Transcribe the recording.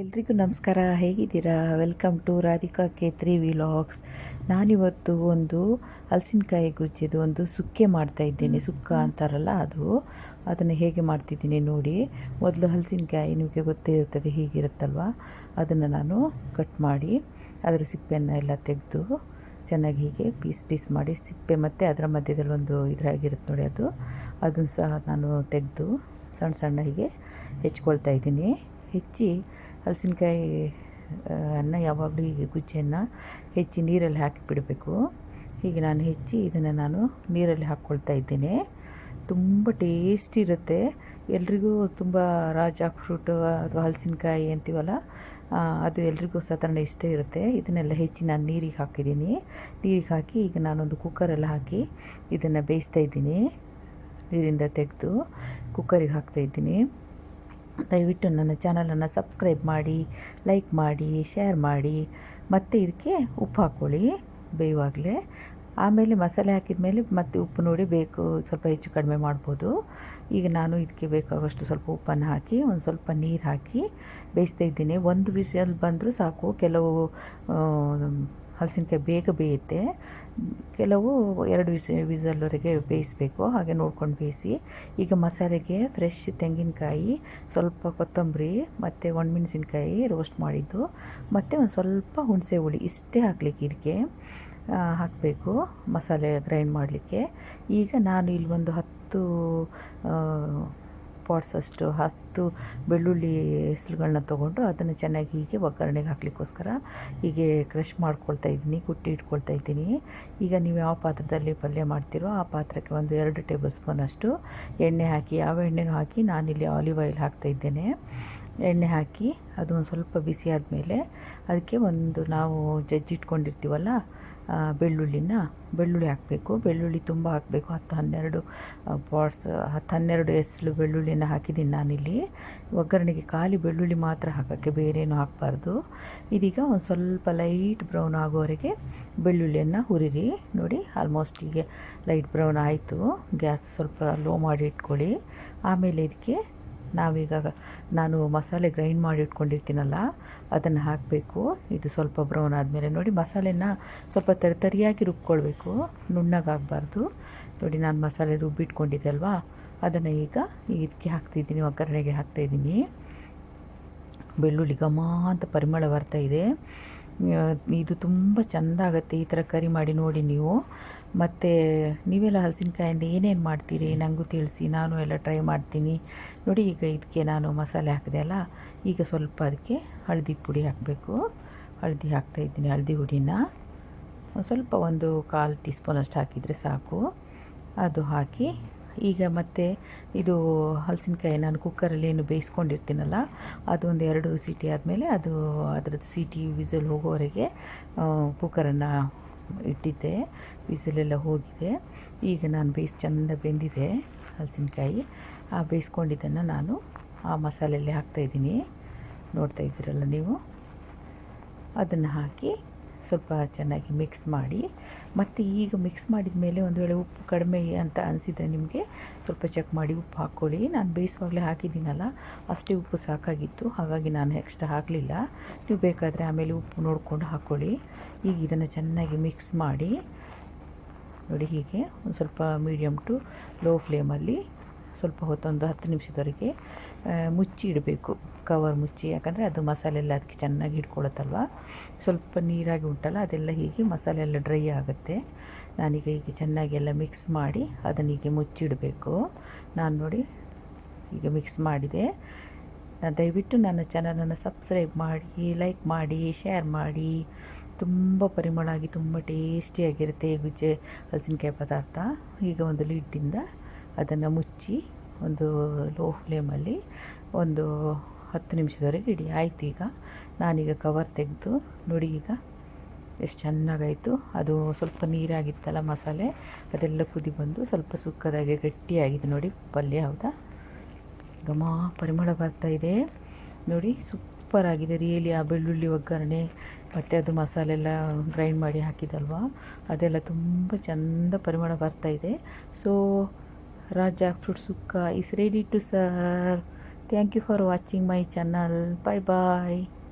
ಎಲ್ರಿಗೂ ನಮಸ್ಕಾರ ಹೇಗಿದ್ದೀರಾ? Welcome to Radhika Ketri vlogs ನಾನಿವತ್ತು ಒಂದು ಹಲಸಿನಕಾಯಿ ಗುಜ್ಜಿದು ಒಂದು ಸುಕ್ಕೆ ಮಾಡ್ತಾ ಇದ್ದೀನಿ. ಸುಕ್ಕ ಅಂತಾರಲ್ಲ ಅದು. ಅದನ್ನು ಹೇಗೆ ಮಾಡ್ತಿದ್ದೀನಿ ನೋಡಿ. ಮೊದಲು ಹಲಸಿನಕಾಯಿ ನಿಮಗೆ ಗೊತ್ತೇ ಇರ್ತದೆ ಹೀಗಿರುತ್ತಲ್ವ? ಅದನ್ನು ನಾನು ಕಟ್ ಮಾಡಿ ಅದರ ಸಿಪ್ಪೆಯನ್ನು ಎಲ್ಲ ತೆಗೆದು ಚೆನ್ನಾಗಿ ಹೀಗೆ ಪೀಸ್ ಪೀಸ್ ಮಾಡಿ ಸಿಪ್ಪೆ ಮತ್ತು ಅದರ ಮಧ್ಯದಲ್ಲಿ ಒಂದು ಇದ್ರಾಗಿರುತ್ತೆ ನೋಡಿ ಅದು. ಅದನ್ನು ಸಹ ನಾನು ತೆಗೆದು ಸಣ್ಣ ಸಣ್ಣ ಹೀಗೆ ಹೆಚ್ಕೊಳ್ತಾ ಇದ್ದೀನಿ. ಹೆಚ್ಚಿ ಹಲಸಿನಕಾಯಿ ಅನ್ನ, ಯಾವಾಗಲೂ ಈಗ ಗುಜ್ಜಿಯನ್ನು ಹೆಚ್ಚಿ ನೀರಲ್ಲಿ ಹಾಕಿ ಬಿಡಬೇಕು. ಹೀಗೆ ನಾನು ಹೆಚ್ಚಿ ಇದನ್ನು ನಾನು ನೀರಲ್ಲಿ ಹಾಕ್ಕೊಳ್ತಾ ಇದ್ದೇನೆ. ತುಂಬ ಟೇಸ್ಟಿ ಇರುತ್ತೆ. ಎಲ್ರಿಗೂ ತುಂಬ ರಾಜಾಕ್ ಫ್ರೂಟು ಅಥವಾ ಹಲಸಿನಕಾಯಿ ಅಂತೀವಲ್ಲ ಅದು ಎಲ್ರಿಗೂ ಸಾಧಾರಣ ಇಷ್ಟ ಇರುತ್ತೆ. ಇದನ್ನೆಲ್ಲ ಹೆಚ್ಚಿ ನಾನು ನೀರಿಗೆ ಹಾಕಿದ್ದೀನಿ. ನೀರಿಗೆ ಹಾಕಿ ಈಗ ನಾನೊಂದು ಕುಕ್ಕರೆಲ್ಲ ಹಾಕಿ ಇದನ್ನು ಬೇಯಿಸ್ತಾ ಇದ್ದೀನಿ. ನೀರಿಂದ ತೆಗೆದು ಕುಕ್ಕರಿಗೆ ಹಾಕ್ತಾ ಇದ್ದೀನಿ. ದಯವಿಟ್ಟು ನನ್ನ ಚಾನಲನ್ನು ಸಬ್ಸ್ಕ್ರೈಬ್ ಮಾಡಿ, ಲೈಕ್ ಮಾಡಿ, ಶೇರ್ ಮಾಡಿ. ಮತ್ತು ಇದಕ್ಕೆ ಉಪ್ಪು ಹಾಕ್ಕೊಳ್ಳಿ ಬೇಯುವಾಗಲೇ ಆಮೇಲೆ ಮಸಾಲೆ ಹಾಕಿದ ಮೇಲೆ ಮತ್ತೆ ಉಪ್ಪು ನೋಡಿ ಬೇಕು, ಸ್ವಲ್ಪ ಹೆಚ್ಚು ಕಡಿಮೆ ಮಾಡ್ಬೋದು. ಈಗ ನಾನು ಇದಕ್ಕೆ ಬೇಕಾಗೋಷ್ಟು ಸ್ವಲ್ಪ ಉಪ್ಪನ್ನು ಹಾಕಿ, ಒಂದು ಸ್ವಲ್ಪ ನೀರು ಹಾಕಿ ಬೇಯಿಸ್ತಾ ಇದ್ದೀನಿ. ಒಂದು ವಿಷಲ್ ಬಂದರೂ ಸಾಕು. ಕೆಲವು ಹಲಸಿನಕಾಯಿ ಬೇಗ ಬೇಯುತ್ತೆ. ಕೆಲವು ಎರಡು ವಿಸ, ವಿಸಲ್ವರೆಗೆ ಬೇಯಿಸಬೇಕು. ಹಾಗೆ ನೋಡ್ಕೊಂಡು ಬೇಯಿಸಿ. ಈಗ ಮಸಾಲೆಗೆ ಫ್ರೆಶ್ ತೆಂಗಿನಕಾಯಿ, ಸ್ವಲ್ಪ ಕೊತ್ತಂಬರಿ, ಮತ್ತು ಒಣಮೆಣಸಿನ್ಕಾಯಿ ರೋಸ್ಟ್ ಮಾಡಿದ್ದು. ಮತ್ತು ಒಂದು ಸ್ವಲ್ಪ ಹುಣಸೆ ಹುಳಿ ಇಷ್ಟೇ ಹಾಕ್ಲಿಕ್ಕೆ ಇದಕ್ಕೆ ಹಾಕಬೇಕು ಮಸಾಲೆ ಗ್ರೈಂಡ್ ಮಾಡಲಿಕ್ಕೆ. ಈಗ ನಾನು ಇಲ್ಲಿ ಒಂದು ಹತ್ತು ಪಾಟ್ಸ್ ಅಷ್ಟು ಹತ್ತು ಬೆಳ್ಳುಳ್ಳಿ ಹೆಸರುಗಳನ್ನ ತೊಗೊಂಡು ಅದನ್ನು ಚೆನ್ನಾಗಿ ಹೀಗೆ ಒಗ್ಗರಣೆಗೆ ಹಾಕ್ಲಿಕ್ಕೋಸ್ಕರ ಹೀಗೆ ಕ್ರಷ್ ಮಾಡ್ಕೊಳ್ತಾ ಇದ್ದೀನಿ ಕುಟ್ಟಿ ಇಟ್ಕೊಳ್ತಾ ಇದ್ದೀನಿ. ಈಗ ನೀವು ಯಾವ ಪಾತ್ರದಲ್ಲಿ ಪಲ್ಯ ಮಾಡ್ತೀರೋ ಆ ಪಾತ್ರಕ್ಕೆ ಒಂದು ಎರಡು ಟೇಬಲ್ ಸ್ಪೂನ್ ಅಷ್ಟು ಎಣ್ಣೆ ಹಾಕಿ ಯಾವ ಎಣ್ಣೆನೂ ಹಾಕಿ ನಾನಿಲ್ಲಿ ಆಲಿವ್ ಆಯಿಲ್ ಹಾಕ್ತಾ ಇದ್ದೇನೆ. ಎಣ್ಣೆ ಹಾಕಿ ಅದು ಒಂದು ಸ್ವಲ್ಪ ಬಿಸಿ ಆದಮೇಲೆ ಅದಕ್ಕೆ ಒಂದು ನಾವು ಜಜ್ಜಿಟ್ಕೊಂಡಿರ್ತೀವಲ್ಲ ಆ, ಬೆಳ್ಳುಳ್ಳಿನ, ಬೆಳ್ಳುಳ್ಳಿ ಹಾಕಬೇಕು. ಬೆಳ್ಳುಳ್ಳಿ ತುಂಬ ಹಾಕಬೇಕು. ಹತ್ತು ಹನ್ನೆರಡು ಪಾಟ್ಸ್ ಹತ್ತು ಹನ್ನೆರಡು ಎಸ್ಲು ಬೆಳ್ಳುಳ್ಳಿನ ಹಾಕಿದ್ದೀನಿ ನಾನಿಲ್ಲಿ. ಒಗ್ಗರಣೆಗೆ ಖಾಲಿ ಬೆಳ್ಳುಳ್ಳಿ ಮಾತ್ರ ಹಾಕೋಕ್ಕೆ ಬೇರೇನು ಹಾಕಬಾರ್ದು. ಇದೀಗ ಒಂದು ಸ್ವಲ್ಪ ಲೈಟ್ ಬ್ರೌನ್ ಆಗೋವರೆಗೆ ಬೆಳ್ಳುಳ್ಳಿಯನ್ನು ಹುರಿರಿ. ನೋಡಿ, ಆಲ್ಮೋಸ್ಟ್ ಈಗ ಲೈಟ್ ಬ್ರೌನ್ ಆಯಿತು. ಗ್ಯಾಸ್ ಸ್ವಲ್ಪ ಲೋ ಮಾಡಿ ಇಟ್ಕೊಳ್ಳಿ. ಆಮೇಲೆ ಇದಕ್ಕೆ ನಾವೀಗ ನಾನು ಮಸಾಲೆ ಗ್ರೈಂಡ್ ಮಾಡಿ ಇಟ್ಕೊಂಡಿರ್ತೀನಲ್ಲ, ಅದನ್ನು ಹಾಕಬೇಕು. ಇದು ಸ್ವಲ್ಪ ಬ್ರೌನ್ ಆದಮೇಲೆ ನೋಡಿ ಮಸಾಲೆನ ಸ್ವಲ್ಪ ತರಿತರಿಯಾಗಿ ರುಬ್ಕೊಳ್ಬೇಕು. ನುಣ್ಣಗಾಗಬಾರ್ದು. ನೋಡಿ ನಾನು ಮಸಾಲೆ ರುಬ್ಬಿಟ್ಕೊಂಡಿದ್ದೆ ಅಲ್ವಾ? ಅದನ್ನು ಈಗ ಇದಕ್ಕೆ ಹಾಕ್ತಿದ್ದೀನಿ, ಒಗ್ಗರಣೆಗೆ ಹಾಕ್ತಾಯಿದ್ದೀನಿ ಬೆಳ್ಳುಳ್ಳಿ ಗಮ ಅಂತ ಪರಿಮಳ ಬರ್ತಾ ಇದೆ. ಇದು ತುಂಬ ಚೆಂದ ಆಗುತ್ತೆ ಈ ಥರ ಕರಿ ಮಾಡಿ ನೋಡಿ ನೀವು. ಮತ್ತು ನೀವೆಲ್ಲ ಹಲಸಿನಕಾಯಿಂದ ಏನೇನು ಮಾಡ್ತೀರಿ? ನನಗೂ ತಿಳಿಸಿ, ನಾನು ಎಲ್ಲ ಟ್ರೈ ಮಾಡ್ತೀನಿ. ನೋಡಿ ಈಗ ಇದಕ್ಕೆ ನಾನು ಮಸಾಲೆ ಹಾಕಿದೆ ಅಲ್ಲ, ಈಗ ಸ್ವಲ್ಪ ಅದಕ್ಕೆ ಹಳದಿ ಪುಡಿ ಹಾಕಬೇಕು. ಹಳದಿ ಹಾಕ್ತಾಯಿದ್ದೀನಿ ಹಳದಿ ಹುಡಿನ ಸ್ವಲ್ಪ ಒಂದು ಕಾಲು ಟೀ ಸ್ಪೂನಷ್ಟು ಹಾಕಿದರೆ ಸಾಕು. ಅದು ಹಾಕಿ ಈಗ ಮತ್ತೆ ಇದು ಹಲಸಿನಕಾಯಿ ನಾನು ಕುಕ್ಕರಲ್ಲಿ ಏನು ಬೇಯಿಸ್ಕೊಂಡಿರ್ತೀನಲ್ಲ, ಅದೊಂದು ಎರಡು ಸೀಟಿ ಆದಮೇಲೆ ಅದು ಅದರದ್ದು ಸೀಟಿ ವಿಸಲ್ ಹೋಗೋವರೆಗೆ ಕುಕ್ಕರನ್ನು ಇಟ್ಟಿದ್ದೆ ವಿಸಲೆಲ್ಲ ಹೋಗಿದೆ. ಈಗ ನಾನು ಬೇಯಿಸಿ ಚೆಂದ ಬೆಂದಿದೆ ಹಲಸಿನಕಾಯಿ. ಆ, ಬೇಯಿಸ್ಕೊಂಡಿದ್ದನ್ನು ನಾನು ಆ ಮಸಾಲೆಯಲ್ಲಿ ಹಾಕ್ತಾಯಿದ್ದೀನಿ ನೋಡ್ತಾ ಇದ್ದೀರಲ್ಲ ನೀವು? ಅದನ್ನು ಹಾಕಿ ಸ್ವಲ್ಪ ಚೆನ್ನಾಗಿ ಮಿಕ್ಸ್ ಮಾಡಿ, ಮತ್ತು ಈಗ ಮಿಕ್ಸ್ ಮಾಡಿದ ಮೇಲೆ ಒಂದು ವೇಳೆ ಉಪ್ಪು ಕಡಿಮೆ ಅಂತ ಅನಿಸಿದರೆ ನಿಮಗೆ ಸ್ವಲ್ಪ ಚೆಕ್ ಮಾಡಿ ಉಪ್ಪು ಹಾಕ್ಕೊಳ್ಳಿ ನಾನು ಬೇಯಿಸುವಾಗಲೇ ಹಾಕಿದ್ದೀನಲ್ಲ, ಅಷ್ಟೇ ಉಪ್ಪು ಸಾಕಾಗಿತ್ತು. ಹಾಗಾಗಿ ನಾನು ಎಕ್ಸ್ಟ್ರಾ ಹಾಕಲಿಲ್ಲ. ನೀವು ಬೇಕಾದರೆ ಆಮೇಲೆ ಉಪ್ಪು ನೋಡಿಕೊಂಡು ಹಾಕ್ಕೊಳ್ಳಿ ಈಗ ಇದನ್ನು ಚೆನ್ನಾಗಿ ಮಿಕ್ಸ್ ಮಾಡಿ, ನೋಡಿ ಹೀಗೆ ಒಂದು ಸ್ವಲ್ಪ ಮೀಡಿಯಮ್ ಟು ಲೋ ಫ್ಲೇಮಲ್ಲಿ ಸ್ವಲ್ಪ ಹೊತ್ತೊಂದು ಹತ್ತು ನಿಮಿಷದವರೆಗೆ ಮುಚ್ಚಿ ಇಡಬೇಕು. ಕವರ್ ಮುಚ್ಚಿ, ಯಾಕಂದರೆ ಅದು ಮಸಾಲೆ ಎಲ್ಲ ಅದಕ್ಕೆ ಚೆನ್ನಾಗಿ ಇಟ್ಕೊಳತ್ತಲ್ವ ಸ್ವಲ್ಪ ನೀರಾಗಿ ಉಂಟಲ್ಲ, ಅದೆಲ್ಲ ಹೀಗೆ ಮಸಾಲೆ ಎಲ್ಲ ಡ್ರೈ ಆಗುತ್ತೆ. ನಾನೀಗ ಹೀಗೆ ಚೆನ್ನಾಗಿ ಎಲ್ಲ ಮಿಕ್ಸ್ ಮಾಡಿ ಅದನ್ನು ಹೀಗೆ ಮುಚ್ಚಿಡಬೇಕು ನಾನು ನೋಡಿ ಈಗ ಮಿಕ್ಸ್ ಮಾಡಿದೆ. ದಯವಿಟ್ಟು ನನ್ನ ಚಾನಲನ್ನು ಸಬ್ಸ್ಕ್ರೈಬ್ ಮಾಡಿ ಲೈಕ್ ಮಾಡಿ ಶೇರ್ ಮಾಡಿ. ತುಂಬ ಪರಿಮಳ ಆಗಿ ತುಂಬ ಟೇಸ್ಟಿಯಾಗಿರುತ್ತೆ ಗುಜ್ಜೆ, ಹಲಸಿನಕಾಯಿ ಪದಾರ್ಥ. ಈಗ ಒಂದು ಲಿಡ್ಡಿಂದ ಅದನ್ನು ಮುಚ್ಚಿ ಒಂದು ಲೋ ಫ್ಲೇಮಲ್ಲಿ ಒಂದು ಹತ್ತು ನಿಮಿಷದವರೆಗೆ ಇಡಿ. ಆಯಿತು ಈಗ. ನಾನೀಗ ಕವರ್ ತೆಗೆದು, ನೋಡಿ ಈಗ ಎಷ್ಟು ಚೆನ್ನಾಗಾಯಿತು. ಅದು ಸ್ವಲ್ಪ ನೀರಾಗಿತ್ತಲ್ಲ ಮಸಾಲೆ? ಅದೆಲ್ಲ ಕುದಿ ಬಂದು ಸ್ವಲ್ಪ ಸುಕ್ಕದಾಗೆ ಗಟ್ಟಿಯಾಗಿದೆ ನೋಡಿ ಪಲ್ಯ, ಹೌದಾ? ಘಮ ಪರಿಮಳ ಬರ್ತಾ ಇದೆ. ನೋಡಿ ಸೂಪರಾಗಿದೆ ರಿಯಲಿ ಆ ಬೆಳ್ಳುಳ್ಳಿ ಒಗ್ಗರಣೆ, ಮತ್ತು ಅದು ಮಸಾಲೆ ಎಲ್ಲ ಗ್ರೈಂಡ್ ಮಾಡಿ ಹಾಕಿದಲ್ವಾ? ಅದೆಲ್ಲ ತುಂಬ ಚಂದ ಪರಿಮಳ ಬರ್ತಾ ಇದೆ. So Rajak fruitsuka is ready to serve. Thank you for watching my channel. Bye bye.